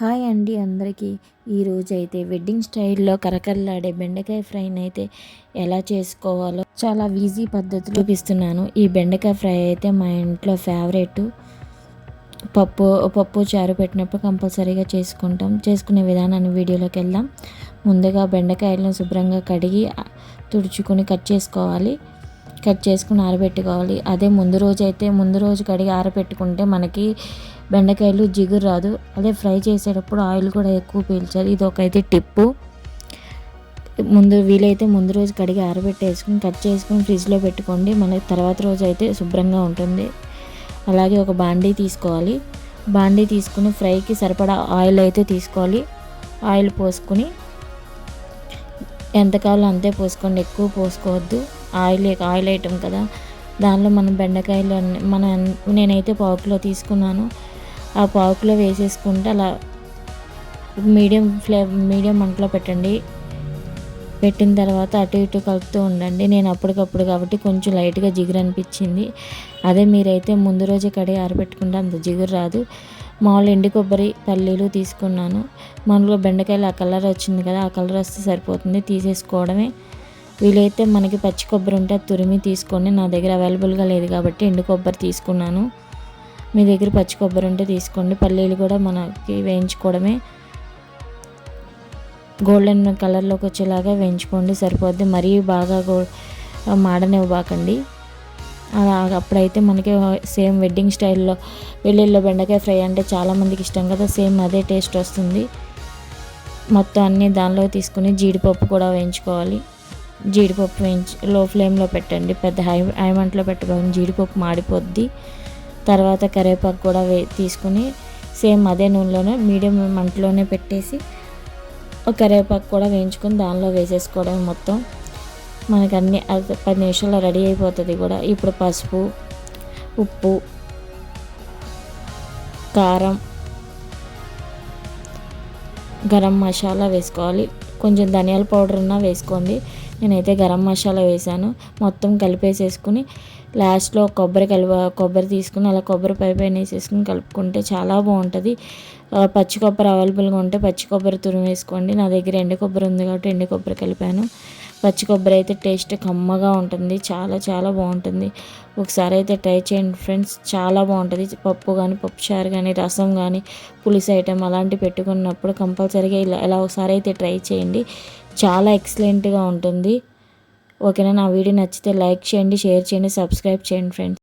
Hi అండి అందరికీ. ఈరోజు అయితే వెడ్డింగ్ స్టైల్లో కరకరలాడే బెండకాయ ఫ్రైని అయితే ఎలా చేసుకోవాలో చాలా ఈజీ పద్ధతి చూపిస్తున్నాను. ఈ బెండకాయ ఫ్రై అయితే మా ఇంట్లో ఫేవరెట్. పప్పు పప్పు చారు పెట్టినప్పుడు కంపల్సరీగా చేసుకుంటాం. చేసుకునే విధానాన్ని వీడియోలోకి వెళ్దాం. ముందుగా బెండకాయలను శుభ్రంగా కడిగి తుడుచుకొని కట్ చేసుకోవాలి. కట్ చేసుకుని ఆరబెట్టుకోవాలి. అదే ముందు రోజు అయితే ముందు రోజు కడిగి ఆరబెట్టుకుంటే మనకి బెండకాయలు జిగురు రాదు. అదే ఫ్రై చేసేటప్పుడు ఆయిల్ కూడా ఎక్కువ పీల్చాలి. ఇది ఒక అయితే టిప్పు. ముందు వీలైతే ముందు రోజు కడిగి ఆరబెట్టేసుకుని కట్ చేసుకుని ఫ్రిడ్జ్లో పెట్టుకోండి. మనకి తర్వాత రోజు అయితే శుభ్రంగా ఉంటుంది. అలాగే ఒక బాండీ తీసుకోవాలి. బాండీ తీసుకుని ఫ్రైకి సరిపడా ఆయిల్ అయితే తీసుకోవాలి. ఆయిల్ పోసుకుని ఎంత కావాలో అంతే పోసుకోండి. ఎక్కువ పోసుకోవద్దు. ఆయిల్ ఆయిల్ ఐటెం కదా. దానిలో మనం బెండకాయలు మన నేనైతే పావుకిలో తీసుకున్నాను. ఆ పావుకిలో వేసేసుకుంటే అలా మీడియం ఫ్లే మీడియం మంటలో పెట్టండి. పెట్టిన తర్వాత అటు ఇటు కలుపుతూ ఉండండి. నేను అప్పటికప్పుడు కాబట్టి కొంచెం లైట్గా జిగురు అనిపించింది అదే మీరైతే ముందు రోజే కడిగి ఆరబెట్టుకుంటే అంత జిగురు రాదు. మామూలు ఎండి కొబ్బరి పల్లీలు తీసుకున్నాను. మనలో బెండకాయలు ఆ కలర్ వచ్చింది కదా ఆ కలర్ వస్తే సరిపోతుంది తీసేసుకోవడమే. వీలైతే మనకి పచ్చి కొబ్బరి ఉంటే తురిమి తీసుకొని నా దగ్గర అవైలబుల్గా లేదు కాబట్టి ఎండు కొబ్బరి తీసుకున్నాను. మీ దగ్గర పచ్చి కొబ్బరి ఉంటే తీసుకోండి. పల్లీలు కూడా మనకి వేయించుకోవడమే. గోల్డెన్ కలర్లోకి వచ్చేలాగా వేయించుకోండి. సరిపోద్ది. మరీ బాగా గో మాడనివ్వబాకండి అప్పుడైతే మనకి సేమ్ వెడ్డింగ్ స్టైల్లో వెల్లుల్లో బెండకాయ ఫ్రై అంటే చాలామందికి ఇష్టం కదా. సేమ్ అదే టేస్ట్ వస్తుంది. మొత్తం అన్నీ దానిలో తీసుకుని జీడిపప్పు కూడా వేయించుకోవాలి. జీడిపప్పు వేయించి లో ఫ్లేమ్లో పెట్టండి. పెద్ద హై హై మంటలో పెట్టుకోండి జీడిపప్పు మాడిపోద్ది. తర్వాత కరివేపాకు కూడా వే తీసుకుని సేమ్ అదే నూనెలోనే మీడియం మంటలోనే పెట్టేసి ఒక కరివేపాకు కూడా వేయించుకొని దానిలో వేసేసుకోవడం మొత్తం. మనకు అన్ని పది నిమిషాల్లో రెడీ అయిపోతుంది కూడా. ఇప్పుడు పసుపు ఉప్పు కారం గరం మసాలా వేసుకోవాలి. కొంచెం ధనియాల పౌడర్ ఉన్నా వేసుకోండి. నేనైతే గరం మసాలా వేసాను. మొత్తం కలిపేసేసుకుని లాస్ట్లో కొబ్బరి కలిప కొబ్బరి తీసుకుని అలా కొబ్బరి పై పైన వేసేసుకుని కలుపుకుంటే చాలా బాగుంటుంది. పచ్చి కొబ్బరి అవైలబుల్గా ఉంటే పచ్చి కొబ్బరి తురుము వేసుకోండి. నా దగ్గర ఎండు కొబ్బరి ఉంది కాబట్టి ఎండు కొబ్బరి కలిపాను. పచ్చి కొబ్బరి అయితే టేస్ట్ కమ్మగా ఉంటుంది. చాలా చాలా బాగుంటుంది. ఒకసారి అయితే ట్రై చేయండి ఫ్రెండ్స్. చాలా బాగుంటుంది. పప్పు కానీ పప్పుచారు కానీ రసం కానీ పులుసు ఐటెం అలాంటివి పెట్టుకున్నప్పుడు కంపల్సరీగా ఇలా ఇలా ఒకసారి అయితే ట్రై చేయండి. చాలా ఎక్సలెంట్గా ఉంటుంది. ఓకేనా? నా వీడియో నచ్చితే లైక్ చేయండి షేర్ చేయండి సబ్స్క్రైబ్ చేయండి ఫ్రెండ్స్.